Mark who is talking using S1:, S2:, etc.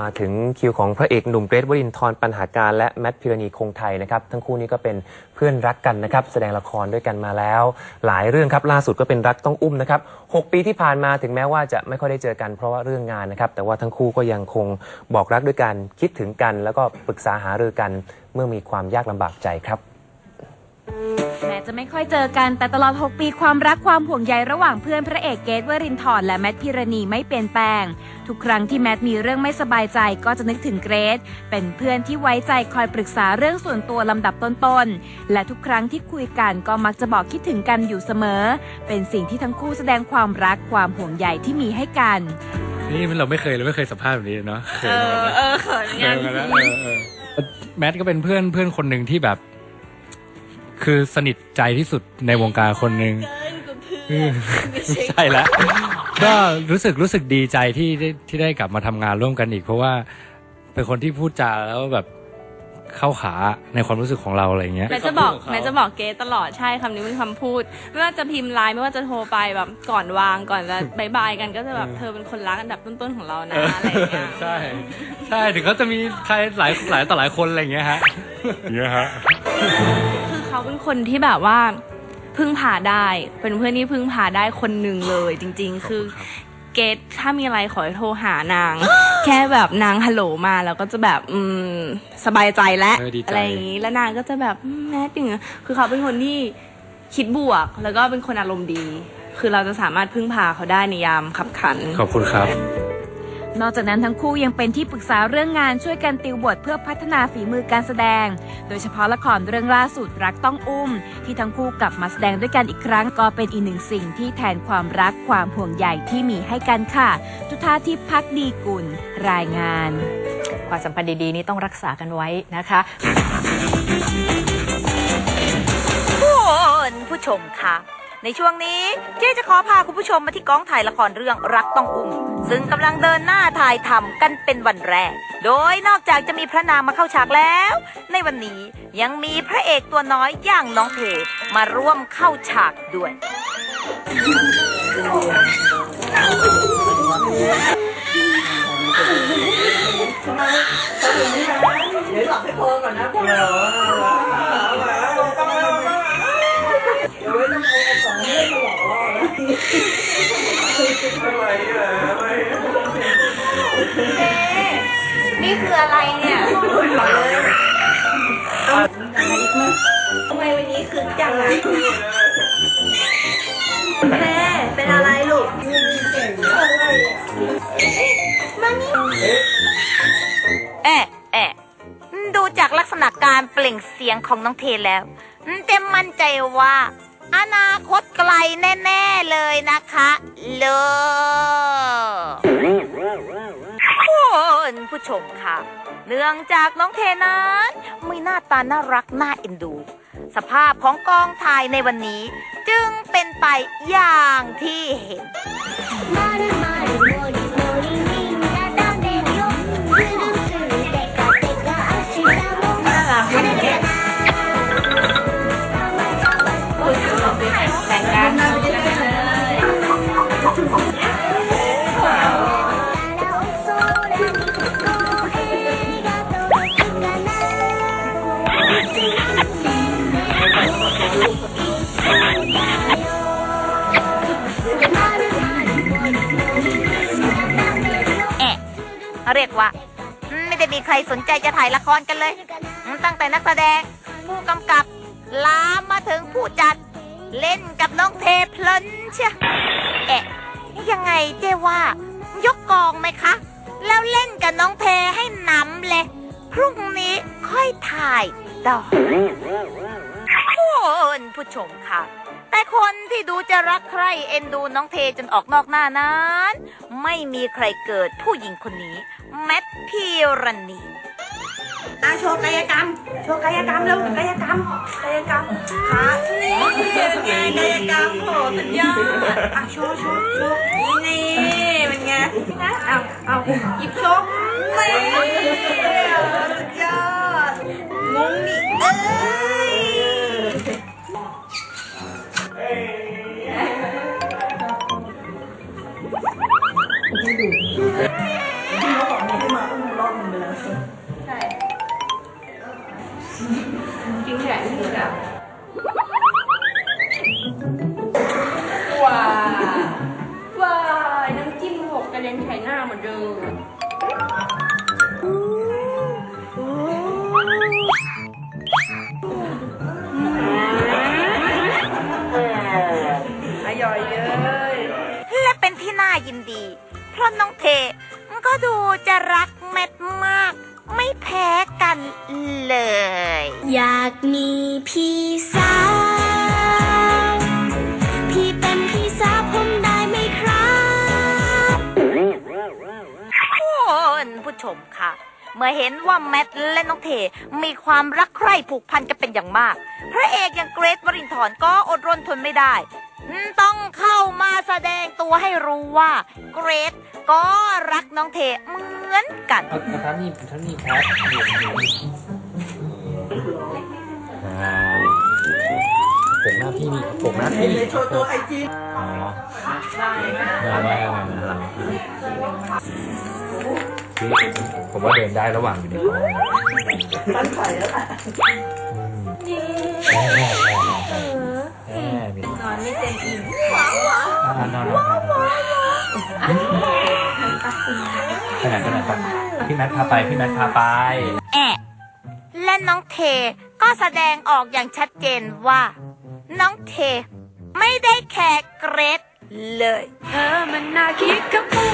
S1: มาถึงคิวของพระเอกหนุ่มเกรทวรินทร์ปัญหาการและแมทพิรณีคงไทยนะครับทั้งคู่นี้ก็เป็นเพื่อนรักกันนะครับแสดงละครด้วยกันมาแล้ว หลายเรื่องครับล่าสุดก็เป็นรักต้องอุ้มนะครับหกปีที่ผ่านมาถึงแม้ว่าจะไม่ค่อยได้เจอกันเพราะว่าเรื่องงานนะครับแต่ว่าทั้งคู่ก็ยังคงบอกรักด้วยกันคิดถึงกัน แล้วก็ปรึกษาหารือกันเมื่อมีความยากลำบากใจครับ
S2: แม้จะไม่ค่อยเจอกันแต่ตลอด 6 ปีความรักความห่วงใยระหว่างเพื่อนพระเอกเกตวรินทร์และแมทพิรณีไม่เปลี่ยนแปลง ทุกครั้งที่แมทมีเรื่องไม่สบายใจก็จะนึกถึงเกรทเป็นเพื่อนที่ไว้ใจคอยปรึกษาเรื่องส่วนตัวลำดับต้นๆ และทุกครั้งที่คุยกันก็มักจะบอกคิดถึงกันอยู่เสมอ เป็นสิ่งที่ทั้งคู่แสดงความรักความห่วงใยที่มีให้กัน
S3: นี่เราไม่เคยเราไม่เคยสัมภาษณ์แบบนี้เนาะเค
S4: เอย
S3: มา
S4: อ
S3: แล้ว
S4: เออเขิน
S3: เค
S4: งายน
S3: มาแล้วเออเออแมทก็เป็นเพื่อนเพื่อนคนหนึ่งที่แบบ คือสนิทใจที่สุดในวงการคนหนึ่ง
S4: เกินกว่าเพื่อน
S3: ไม่ใช่แล้ว ก็รู้สึกรู้สึกดีใจที่ได้ที่ได้กลับมาทำงานร่วมกันอีก เพราะว่าเป็นคนที่พูดจาแล้วแบบเข้าขาในความรู้สึกของเราอะไรอย่างเงี้ย
S4: แม่จะบอกแม่จะบอกเกตตลอดใช่คำนี้เป็นคำพูด ไม่ว่าจะพิมพ์ไลน์ไม่ว่าจะโทรไปแบบก่อนวางก่อนจะบายบายกันก็จะแบบเธอเป็นคนรักอันดับต้นๆของเรานะอะไรอย่างเงี้ย
S3: ใช่ใช่ถึงเขาจะมีใครหลายหลายต่อหลายคนอะไรอย่างเงี้ยฮะอย่างเงี้ยฮะ
S4: คือ เขาเป็นคนที่แบบว่าพึ่งพาได้ เป็นเพื่อนที่พึ่งพาได้คนหนึ่งเลยจริง ๆ คือเกตถ้ามีอะไรขอให้โทรหานาง แค่แบบนางฮัลโหลมาแล้วก็จะแบบอืมสบายใจแล้ว
S3: เออดีใจ
S4: อะไรอย่างนี้แล้วนางก็จะแบบอืมแม่ถึงคือเขาเป็นคนที่คิดบวก แล้วก็เป็นคนอารมณ์ดี คือเราจะสามารถพึ่งพาเขาได้ในยามขับขัน
S3: ขอบคุณครับ
S2: นอกจากนั้นทั้งคู่ยังเป็นที่ปรึกษาเรื่องงานช่วยกันติวบทเพื่อพัฒนาฝีมือการแสดง โดยเฉพาะละครเรื่องล่าสุดรักต้องอุ้ม ที่ทั้งคู่กลับมาแสดงด้วยกันอีกครั้งก็เป็นอีกหนึ่งสิ่งที่แทนความรักความห่วงใยที่มีให้กันค่ะทุธาทิพย์พักดีกุลรายงาน
S5: ความสัมพันธ์ดีๆนี้ต้องรักษากันไว้นะคะ
S6: คุณผู้ชมคะ ในช่วงนี้เจ๊จะขอพาคุณผู้ชมมาที่กองถ่ายละครเรื่องรักต้องอุ้ม ซึ่งกำลังเดินหน้าถ่ายทำกันเป็นวันแรก โดยนอกจากจะมีพระนางมาเข้าฉากแล้ว ในวันนี้ยังมีพระเอกตัวน้อยอย่างน้องเพมาร่วมเข้าฉากด้วยนี่ วันนี้คือจังอะแม่เป็นอะไรลูกมานี่แอะแอะดูจากลักษณะการเปล่งเสียงของน้องเทแล้วเต็มมั่นใจว่า อนาคตไกลแน่ ๆ เลยนะคะ เลิศ ผู้ชมค่ะ เนื่องจากน้องเทนั้นมีหน้าตาน่ารักน่าเอ็นดู สภาพของกองถ่ายในวันนี้ จึงเป็นไปอย่างที่เห็น
S7: まる
S6: เรียกว่าอืมไม่ได้มีใครสนใจจะถ่ายละครกันเลยอืมตั้งแต่นักแสดง ผู้กำกับ ลามมาถึงผู้จัด เล่นกับน้องเทเพลินเชียแอะยังไงเจ๊ว่า ยกกองไหมคะ แล้วเล่นกับน้องเพให้หน้ำเลย พรุ่งนี้ค่อยถ่ายต่อคุณผู้ชมค่ะ แต่คนที่ดูจะรักใครเอ็นดูน้องเทจนออกนอกหน้านั้น ไม่มีใครเกิดผู้หญิงคนนี้ แมทพิรณี
S4: อะโชว์กายกรรม โชว์กายกรรมเร็วกายกรรมกายกรรมขานี่เป็นไงกายกรรมโหสุดยอดอะโชว์โชว์โชว์นี่เป็นไงนะเอาเอาหยิบโชว์นี่ ไม่ดูดูแค่ที่เขาบอกให้มาอุ้มรอบนึงไปแล้วใช่ใช่จริงแหละ
S8: นี่แบบ
S4: ว้าว้าน้ำจิ้มหกกระเด็นไข่หน้าเหมือนเดิมอร่อยเยอะ
S6: และเป็นที่น่ายินดี พราะน้องเทก็ดูจะรักแมทมาก ไม่แพ้กันเลย
S7: อยากมีพี่สาวพี่เป็นพี่สาวผมได้ไหมครับ
S6: คุณผู้ชมค่ะ เมื่อเห็นว่าแมทและน้องเทมีความรักใคร่ผูกพันกันเป็นอย่างมาก พระเอกอย่างเกรทวรินทร์ก็อดรนทนไม่ได้ ต้องเข้ามาแสดงตัวให้รู้ว่าเกรทก็รักน้องเทเหมือนกัน
S3: เอาเอาท่านนี่ท่านนี่ครับปกหน้าพี่นี่ปกหน้าพี่โชว์ตัวไอจีอ๋อได้ได้ได้ผมว่าเดินได้ระหว่างอยู่ในกองตั้งใจแล้วค่ะ นอนไม่เต็มอิ่มนอนนอนนอนไปไหนไปไหนครับพี่แมทพาไปพี่แมทพาไป
S6: แอะและน้องเทก็แสดงออกอย่างชัดเจนว่า น้องเท ไม่ได้แคร์เกรทเลย
S4: เธอมันน่าคิดกับผู้